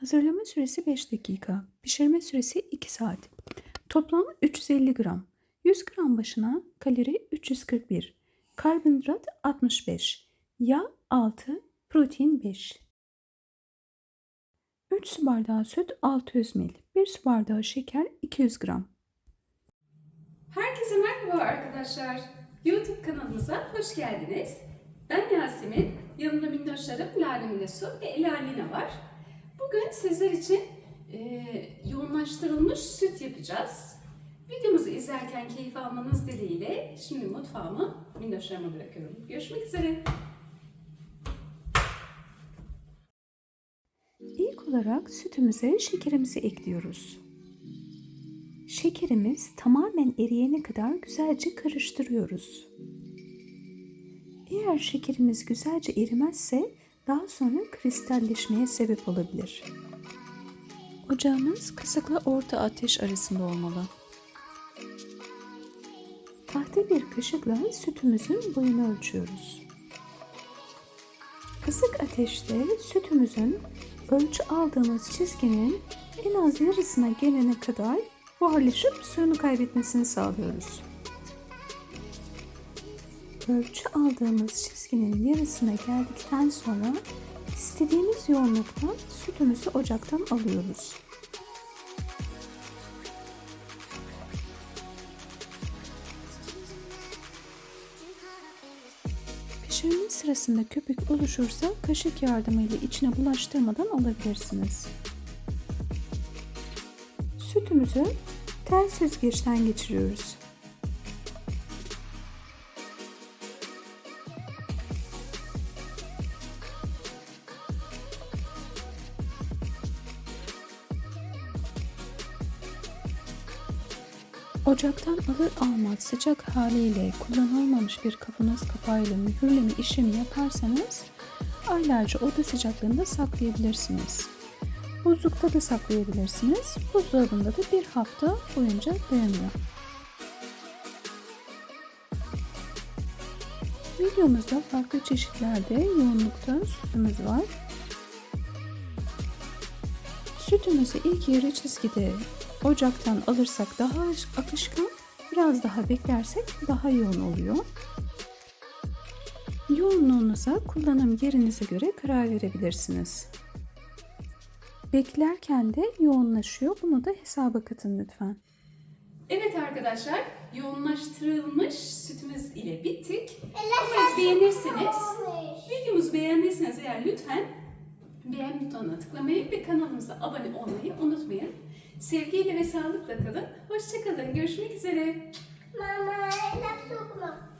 Hazırlama süresi 5 dakika. Pişirme süresi 2 saat. Toplam 350 gram. 100 gram başına kalori 341. Karbonhidrat 65. Yağ 6. Protein 5. 3 su bardağı süt 600 ml. 1 su bardağı şeker 200 gram. Herkese merhaba arkadaşlar. YouTube kanalımıza hoş geldiniz. Ben Yasemin, yanımda minnoşlarım Lale Minesu ve Elalina var. Bugün sizler için e, yoğunlaştırılmış süt yapacağız. Videomuzu izlerken keyif almanız dileğiyle şimdi mutfağımı minnoşlarıma bırakıyorum. Görüşmek üzere. İlk olarak sütümüze şekerimizi ekliyoruz. Şekerimiz tamamen eriyene kadar güzelce karıştırıyoruz. Eğer şekerimiz güzelce erimezse daha sonra kristalleşmeye sebep olabilir. Ocağımız kısıkla orta ateş arasında olmalı. Tahta bir kaşıkla sütümüzün boyunu ölçüyoruz. Kısık ateşte sütümüzün ölçü aldığımız çizginin en az yarısına gelene kadar buharlaşıp suyunu kaybetmesini sağlıyoruz. Ölçü aldığımız çizginin yarısına geldikten sonra istediğimiz yoğunlukta sütümüzü ocaktan alıyoruz. Pişirme sırasında köpük oluşursa kaşık yardımıyla içine bulaştırmadan alabilirsiniz. Sütümüzü tel süzgeçten geçiriyoruz. Ocaktan alır almaz sıcak haliyle kullanılmamış bir kavanoz kapağıyla mühürleme işlemi yaparsanız aylarca oda sıcaklığında saklayabilirsiniz. Buzlukta da saklayabilirsiniz. Buzdolabında da bir hafta boyunca dayanıyor. Videomuzda farklı çeşitlerde yoğunlukta sütümüz var. Sütümüzü ilk yarı çizgide ocaktan alırsak daha akışkan, biraz daha beklersek daha yoğun oluyor. Yoğunluğunuza kullanım yerinize göre karar verebilirsiniz. Beklerken de yoğunlaşıyor. Bunu da hesaba katın lütfen. Evet arkadaşlar, yoğunlaştırılmış sütümüz ile bittik. Umarız beğenirsiniz. Videomuzu beğendiyseniz eğer lütfen beğen butonuna tıklamayı ve kanalımıza abone olmayı unutmayın. Sevgiyle ve sağlıkla kalın. Hoşçakalın. Görüşmek üzere. Mama, laf sokma.